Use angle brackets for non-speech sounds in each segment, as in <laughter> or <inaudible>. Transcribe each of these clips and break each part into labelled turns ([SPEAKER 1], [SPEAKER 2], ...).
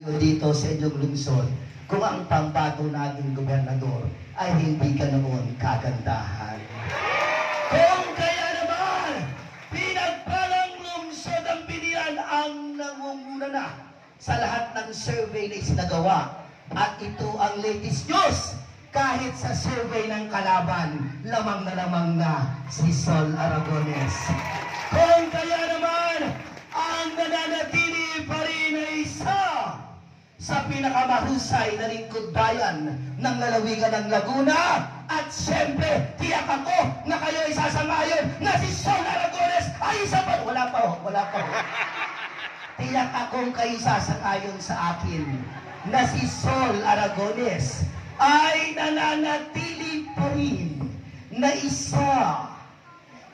[SPEAKER 1] dito sa inyong lungsod kung ang pambato nating gobernador ay hindi ka noon kagandahan. Kung kaya naman, pinagpalang lungsod ang bilian ang nangunguna na sa lahat ng survey na isinagawa. At ito ang latest news. Kahit sa survey ng kalaban, lamang na lamang na si Sol Aragones. Kung kaya naman, ang nananatili pa rin ay isa sa pinakamahusay na lingkod bayan ng lalawigan ng Laguna. At siyempre, tiyak ako na kayo ay sasangayon na si Sol Aragones ay isa pa. Wala pa wala pa. Tiyak akong kayo sasangayon sa akin na si Sol Aragones ay nananatili pa rin na isa,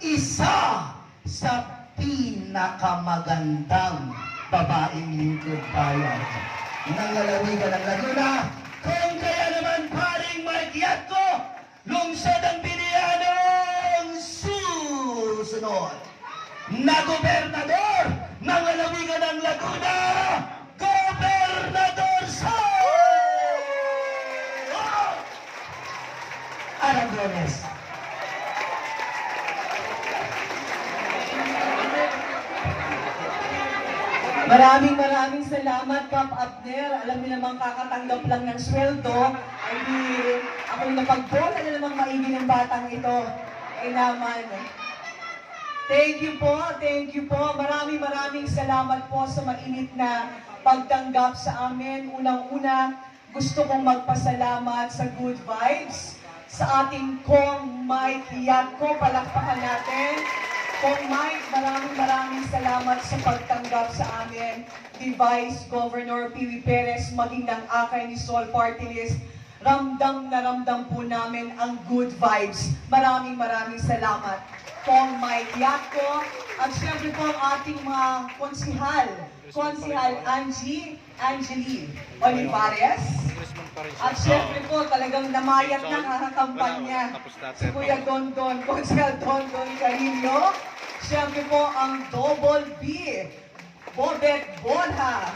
[SPEAKER 1] isa sa pinakamagandang babaeng lingkod bayan ng lalawigan ng Laguna. Kung kaya naman paring Mike ko, lungsod ang biniyanong susunod na gobernador ng lalawigan ng Laguna, Gobernador Sol Aragones.
[SPEAKER 2] Maraming maraming salamat, Kap Abner. Alam niyo namang kakatanggap lang ng sweldo. Ay di, ako'y napagbola na namang maigi ng batang ito. Ay naman. Thank you po, thank you po. Maraming maraming salamat po sa mainit na pagtanggap sa amin. Unang-una, gusto kong magpasalamat sa Good Vibes sa ating Kong Mike Yatko. Palakpakan natin. Kong Mike, maraming maraming salamat sa pagtanggap sa amin ni Vice Governor Piwi Perez maging ng akay ni Sol Party List. Ramdam na ramdam po namin ang good vibes. Maraming maraming salamat. Kong Mike Yatko at syempre po ang ating mga konsihal. Konsihal Angie, Angeline Olivares. At syempre po, talagang namayat na kakakampanya si Kuya Don Don, Konsel Don Don Carillo. Syempre po, ang Double B, Bobet Bonha.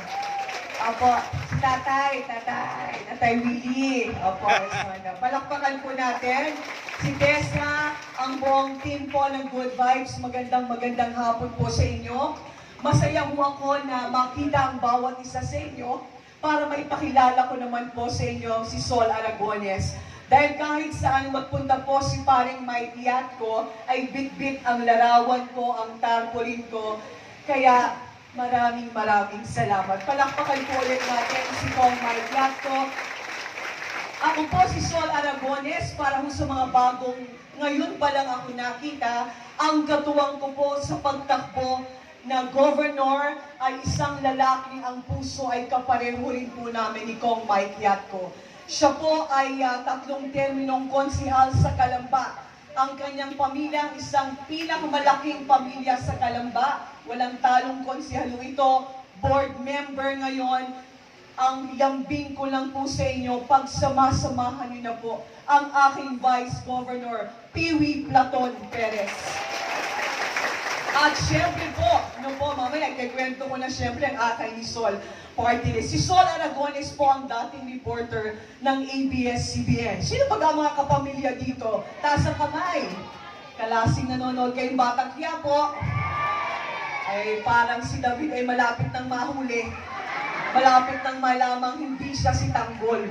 [SPEAKER 2] Apo, si Tatay, Tatay, Tatay Willie. Apo. Palakpakan po natin si Tessa, ang buong team po ng Good Vibes. Magandang magandang hapon po sa inyo. Masaya po ako na makita ang bawat isa sa inyo para maipakilala ko naman po sa inyo si Sol Aragones. Dahil kahit saan magpunta po si paring Mike Yatko, ay bit-bit ang larawan ko, ang tarpaulin ko. Kaya maraming maraming salamat. Palakpakan po ulit natin si Pong Mike Yatko. Ako po si Sol Aragones para ho sa mga bagong ngayon pa lang ako nakita. Ang katuwang ko po sa pagtakbo na governor ay isang lalaki ang puso ay kapareho rin po namin ni Kong Mike Yatko. Siya po ay ah, tatlong terminong konsihal sa Kalamba. Ang kanyang pamilya, isang pinakamalaking pamilya sa Kalamba. Walang talong konsihal ito. Board member ngayon, ang lambing ko lang po sa inyo, pagsama-samahan niyo na po ang aking Vice Governor, Piwi Platon Perez. At syempre po, no po, mamaya, kikwento ko na syempre ang akay ni Sol Party List. Si Sol Aragones po ang dating reporter ng ABS-CBN. Sino ba ang mga kapamilya dito? Taas ang kamay. Kalasing nanonood kayong batang po. Ay parang si David ay malapit ng mahuli. Malapit nang malamang hindi siya si Tanggol.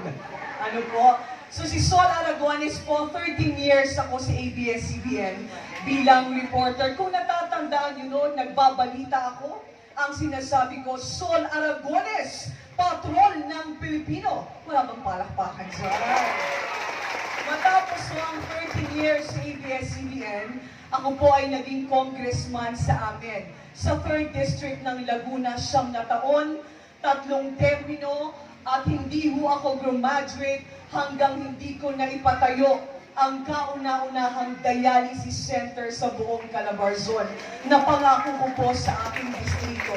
[SPEAKER 2] Ano po? So si Sol Aragones po, 13 years ako sa ABS-CBN bilang reporter. Kung natatandaan nyo noon, nagbabalita ako, ang sinasabi ko, Sol Aragones, patrol ng Pilipino. Wala bang palakpakan dyan? Matapos po ang 13 years sa ABS-CBN, ako po ay naging congressman sa amin. Sa 3rd District ng Laguna, siyam na taon, tatlong termino, at hindi ho ako graduate hanggang hindi ko na ipatayo ang kauna-unahang dialysis center sa buong Calabarzon na pangako ko po sa aking distrito.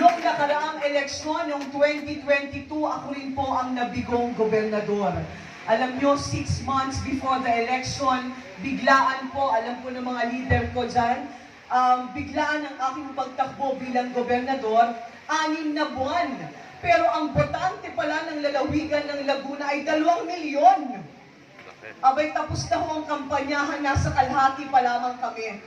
[SPEAKER 2] Noong nakaraang eleksyon, noong 2022, ako rin po ang nabigong gobernador. Alam nyo, six months before the election, biglaan po, alam po ng mga leader ko dyan, um, biglaan ang aking pagtakbo bilang gobernador, anim na buwan Pero ang botante pala ng lalawigan ng Laguna ay dalawang milyon. Abay, tapos na ho ang kampanyahan, nasa kalahati pa lamang kami.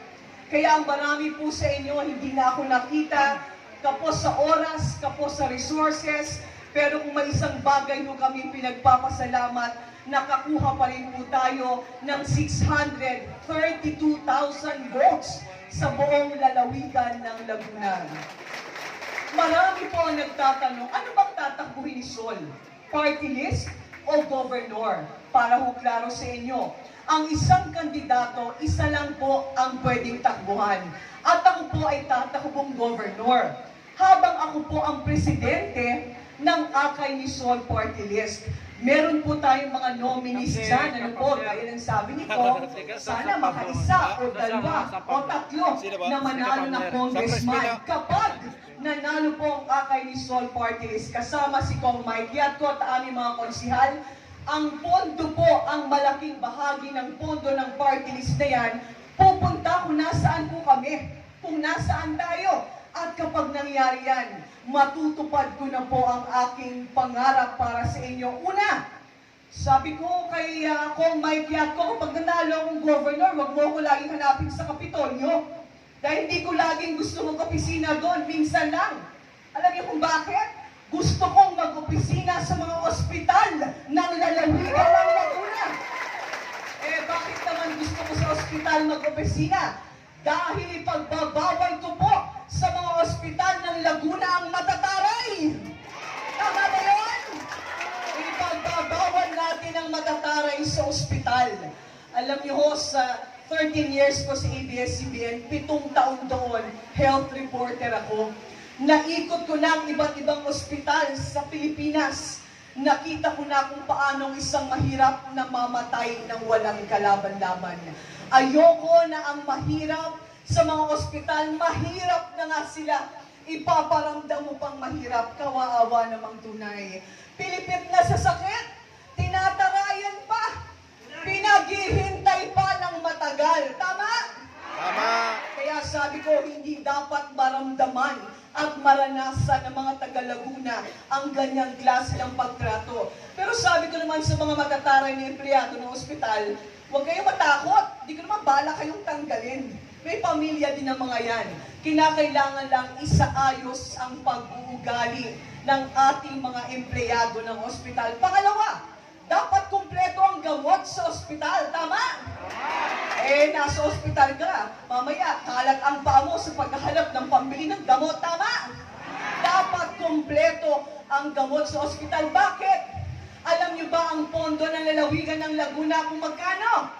[SPEAKER 2] Kaya ang marami po sa inyo, hindi na ako nakita, kapos sa oras, kapos sa resources, pero kung may isang bagay ho kami pinagpapasalamat, nakakuha pa rin po tayo ng 632,000 votes sa buong lalawigan ng Laguna. Marami po ang nagtatanong, ano bang tatakbuhin ni Sol? Party list o governor? Para ho klaro sa inyo, ang isang kandidato, isa lang po ang pwedeng takbuhan. At ako po ay tatakbong governor. Habang ako po ang presidente ng Akay ni Sol Party List. Meron po tayong mga nominees dyan. Ano po, gaya ng sabi nito, <laughs> sana makaisa o dalawa o tatlo na manalo na congressman. Kapag nanalo po ang Akay ni Sol Party List, kasama si Kong Mike Yatko at aming mga konsihal, ang pondo po, ang malaking bahagi ng pondo ng party list na yan, pupunta kung nasaan po kami, kung nasaan tayo. At kapag nangyari yan, matutupad ko na po ang aking pangarap para sa inyo. Una, sabi ko kay uh, Kong Mike Yatko, kapag nanalo akong governor, wag mo ko laging hanapin sa Kapitolyo. Dahil hindi ko laging gusto mag-opisina doon, minsan lang. Alam niyo kung bakit? Gusto kong mag-opisina sa mga ospital ng lalawigan ng Laguna. Eh, bakit naman gusto ko sa ospital mag-opisina? Dahil ipagbabawal ko po sa mga ospital ng Laguna ang matataray. Tama ba yun? Ipagbabawal natin ang matataray sa ospital. Alam niyo ho, sa 13 years ko sa ABS-CBN, pitong taon doon, health reporter ako. Naikot ko na ang iba't ibang ospital sa Pilipinas. Nakita ko na kung paano ang isang mahirap na mamatay ng walang kalaban-laban. Ayoko na ang mahirap sa mga ospital, mahirap na nga sila. Ipaparamdam mo pang mahirap, kawaawa namang tunay. Pilipit na sa sakit, tinatarayan pa, ng matagal. Tama?
[SPEAKER 3] Tama.
[SPEAKER 2] Kaya sabi ko, hindi dapat maramdaman at maranasan ng mga taga-Laguna ang ganyang klase ng pagtrato. Pero sabi ko naman sa mga matataray na empleyado ng ospital, huwag kayong matakot. Hindi ko naman bala kayong tanggalin. May pamilya din ang mga yan. Kinakailangan lang isaayos ang pag-uugali ng ating mga empleyado ng ospital. Pangalawa, dapat kumpleto ang gamot sa ospital. Tama? Eh, nasa ospital ka. Mamaya, kalat ang paa mo sa paghahanap ng pambili ng gamot. Tama? Dapat kumpleto ang gamot sa ospital. Bakit? Alam niyo ba ang pondo ng lalawigan ng Laguna kung magkano?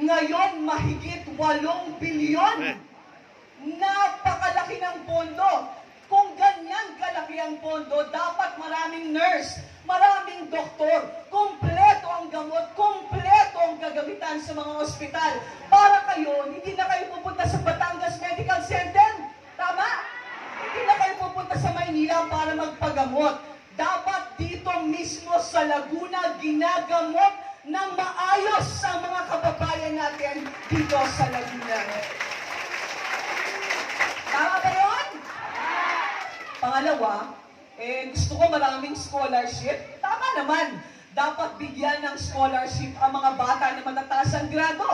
[SPEAKER 2] Ngayon, mahigit 8 bilyon. Napakalaki ng pondo. Kalaki ang pondo, dapat maraming nurse, maraming doktor, kumpleto ang gamot, kumpleto ang gagamitan sa mga ospital. Para kayo, hindi na kayo pupunta sa Batangas Medical Center. Tama? Hindi na kayo pupunta sa Maynila para magpagamot. Dapat dito mismo sa Laguna ginagamot ng maayos ang mga kababayan natin dito sa Laguna. Tama ba? Pangalawa, eh, gusto ko maraming scholarship. Tama naman, dapat bigyan ng scholarship ang mga bata na matataas ang grado.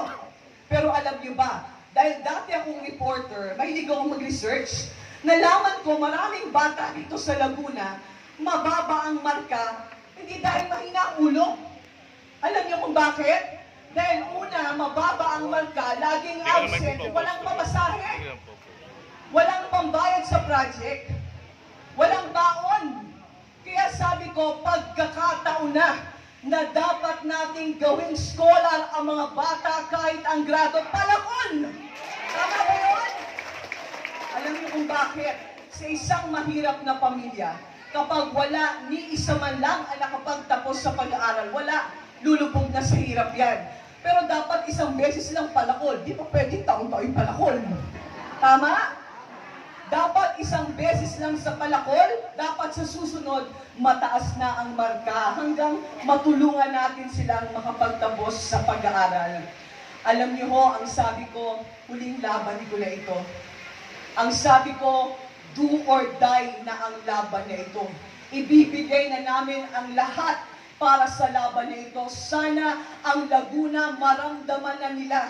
[SPEAKER 2] Pero alam niyo ba, dahil dati akong reporter, mahilig akong mag-research, nalaman ko maraming bata dito sa Laguna, mababa ang marka, hindi dahil mahina ang ulo. Alam niyo kung bakit? Dahil una, mababa ang marka, laging absent, walang pamasahe. Walang pambayad sa project. Walang baon. Kaya sabi ko, pagkakataon na na dapat nating gawing scholar ang mga bata kahit ang grado palakon. Tama ba yun? Alam niyo kung bakit? Sa isang mahirap na pamilya, kapag wala ni isa man lang ang nakapagtapos sa pag-aaral, wala, lulubog na sa hirap yan. Pero dapat isang beses lang palakol. Di pa pwedeng taon-taon palakol. Tama? Dapat isang beses lang sa palakol, dapat sa susunod, mataas na ang marka hanggang matulungan natin silang makapagtapos sa pag-aaral. Alam niyo ho, ang sabi ko, huling laban ko na ito. Ang sabi ko, do or die na ang laban na ito. ibibigay na namin ang lahat para sa laban na ito. Sana ang Laguna maramdaman na nila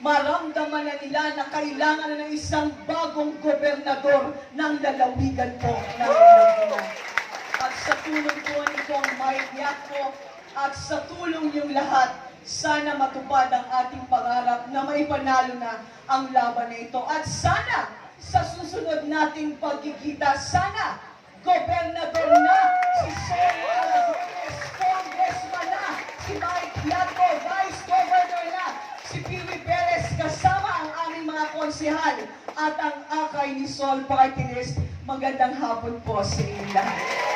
[SPEAKER 2] maramdaman na nila na kailangan na ng isang bagong gobernador ng lalawigan po ng Laguna. At sa tulong po nitong Mike Yako at sa tulong niyong lahat, sana matupad ang ating pangarap na maipanalo na ang laban na ito. At sana sa susunod nating pagkikita, sana gobernador na si Alagones, congressman na si Mike Yako, vice governor na si Piwi konsihal at ang akay ni Sol List. Magandang hapon po sa inyong lahat.